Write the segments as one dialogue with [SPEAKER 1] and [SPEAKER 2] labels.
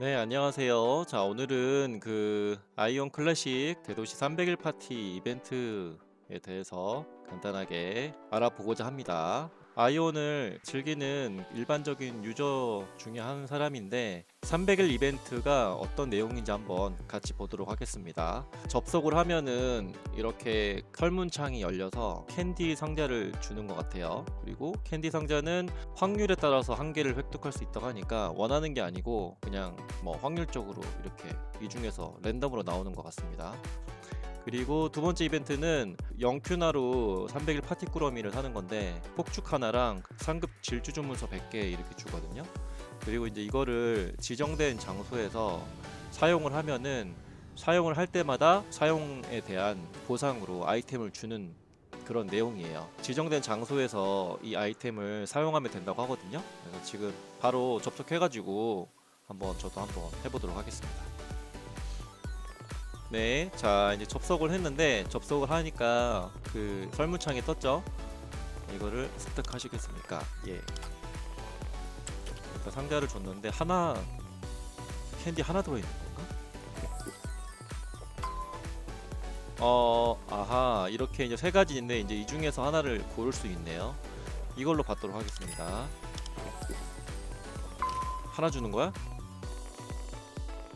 [SPEAKER 1] 네, 안녕하세요. 자, 오늘은 그 아이온 클래식 대도시 300일 파티 이벤트에 대해서 간단하게 알아보고자 합니다. 아이온을 즐기는 일반적인 유저 중에 한 사람인데 300일 이벤트가 어떤 내용인지 한번 같이 보도록 하겠습니다. 접속을 하면은 이렇게 설문창이 열려서 캔디 상자를 주는 것 같아요. 그리고 캔디 상자는 확률에 따라서 한 개를 획득할 수 있다고 하니까 원하는 게 아니고 그냥 뭐 확률적으로 이렇게 이 중에서 랜덤으로 나오는 것 같습니다. 그리고 두 번째 이벤트는 0큐나로 300일 파티 꾸러미를 사는 건데 폭죽 하나랑 상급 질주 주문서 100개 이렇게 주거든요. 그리고 이제 이거를 지정된 장소에서 사용을 하면은 사용을 할 때마다 사용에 대한 보상으로 아이템을 주는 그런 내용이에요. 지정된 장소에서 이 아이템을 사용하면 된다고 하거든요. 그래서 지금 바로 접속해가지고 한번 저도 한번 해보도록 하겠습니다. 네, 자 이제 접속을 했는데 접속을 하니까 그 설문창에 떴죠. 이거를 습득하시겠습니까? 예. 일단 상자를 줬는데 하나 캔디 하나 들어있는 건가? 어, 아하 이렇게 이제 세 가지인데 이제 이 중에서 하나를 고를 수 있네요. 이걸로 받도록 하겠습니다. 하나 주는 거야?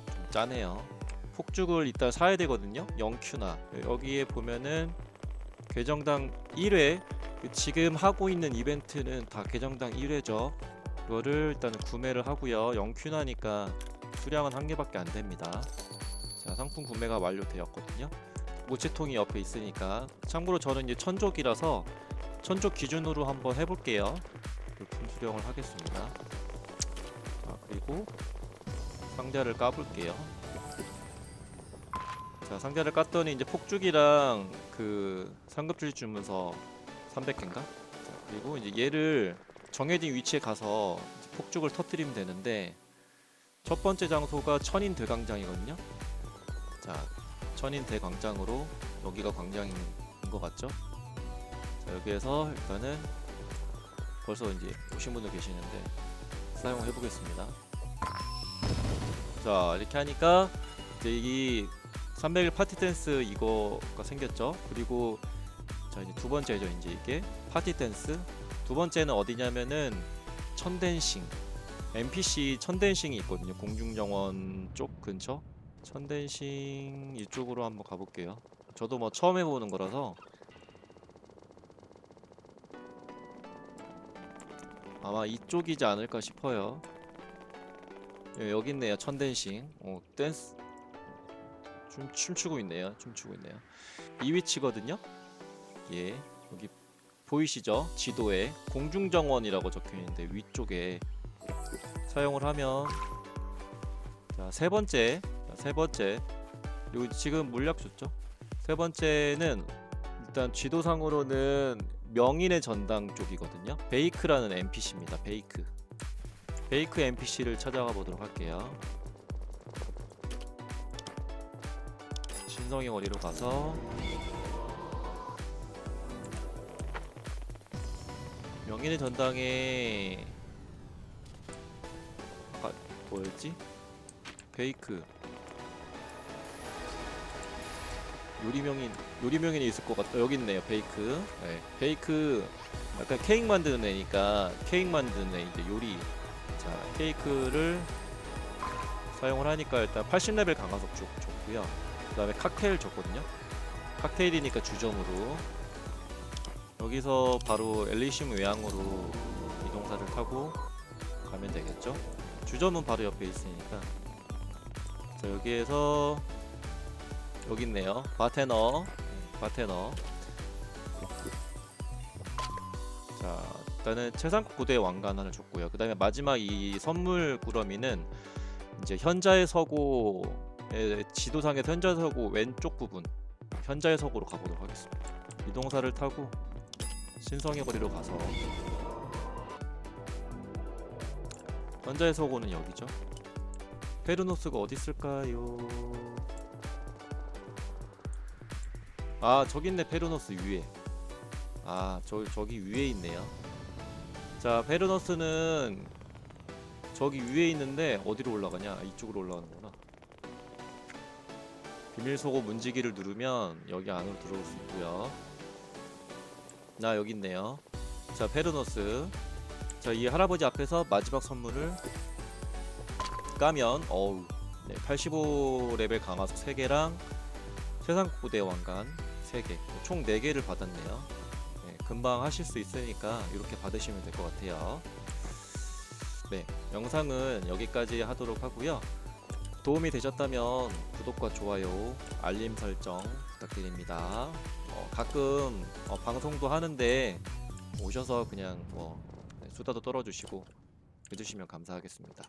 [SPEAKER 1] 좀 짜네요. 폭죽을 이따 사야 되거든요. 0큐나 여기에 보면은 계정당 1회 그 지금 하고 있는 이벤트는 다 계정당 1회죠. 이거를 일단은 구매를 하고요. 0큐나니까 수량은 한 개밖에 안 됩니다. 자 상품 구매가 완료되었거든요. 모체통이 옆에 있으니까 참고로 저는 이제 천족이라서 천족 기준으로 한번 해볼게요. 물품 수령을 하겠습니다. 자 그리고 상자를 까볼게요. 자 상자를 깠더니 이제 폭죽이랑 그 상급줄 주문서 300개인가? 자, 그리고 이제 얘를 정해진 위치에 가서 폭죽을 터뜨리면 되는데 첫 번째 장소가 천인 대광장이거든요. 자 천인 대광장으로 여기가 광장인 것 같죠? 자 여기에서 일단은 벌써 이제 오신 분들 계시는데 사용을 해보겠습니다. 자 이렇게 하니까 이제 이 300일 파티 댄스 이거가 생겼죠. 그리고 자 이제 두 번째죠. 이제 이게 파티 댄스. 두 번째는 어디냐면은 천댄싱. NPC 천댄싱이 있거든요. 공중정원 쪽 근처. 천댄싱 이쪽으로 한번 가볼게요. 저도 뭐 처음 해보는 거라서 아마 이쪽이지 않을까 싶어요. 예, 여기 있네요. 천댄싱. 어, 댄스 춤 춤추고 있네요. 춤추고 있네요. 이 위치거든요. 예, 여기 보이시죠? 지도에 공중정원이라고 적혀 있는데 위쪽에 사용을 하면 자, 세 번째. 자, 세 번째. 요 지금 물약 줬죠? 세 번째는 일단 지도상으로는 명인의 전당 쪽이거든요. 베이크라는 NPC입니다. 베이크. 베이크 NPC를 찾아가 보도록 할게요. 신성의 거리로 가서. 명인의 전당에 아, 뭐였지? 베이크. 요리명인 요리명인이 있을 것 같아 여기 있네요 베이크. 네, 베이크. 약간 케이크 만드는 애니까 케이크 만드는 애 이제 요리. 자 케이크를 사용을 하니까 일단 80레벨 강화석 줬, 줬고요 그 다음에 칵테일 줬거든요. 칵테일이니까 주점으로. 여기서 바로 엘리시움 외항으로 이동사를 타고 가면 되겠죠? 주점은 바로 옆에 있으니까. 자 여기에서 여기 있네요. 바테너. 음, 바테너. 자 일단은 최상급 구대 왕관 하나 줬고요. 그 다음에 마지막 이 선물 꾸러미는 이제 현자의 서고의 지도상에서 현자의 서고 왼쪽 부분 현자의 서고로 가보도록 하겠습니다 이동사를 타고 신성의 거리로 가서 현자의 서고는 여기죠 페르노스가 어디 있을까요? 아 저기 있네 페르노스 위에 아 저, 저기 위에 있네요 자 페르노스는 저기 위에 있는데 어디로 올라가냐? 아, 이쪽으로 올라가는구나. 비밀 소고 문지기를 누르면 여기 안으로 들어올 수 있고요. 나 여기 있네요. 자 페르노스. 자 이 할아버지 앞에서 마지막 선물을 까면 어우 네, 85레벨 강화석 3개랑 세상 고대 왕관 3개 총 4개를 받았네요. 네, 금방 하실 수 있으니까 이렇게 받으시면 될 것 같아요. 네, 영상은 여기까지 하도록 하고요. 도움이 되셨다면 구독과 좋아요, 알림 설정 부탁드립니다. 어, 가끔 어, 방송도 하는데 오셔서 그냥 뭐 네, 수다도 떨어주시고 해주시면 감사하겠습니다.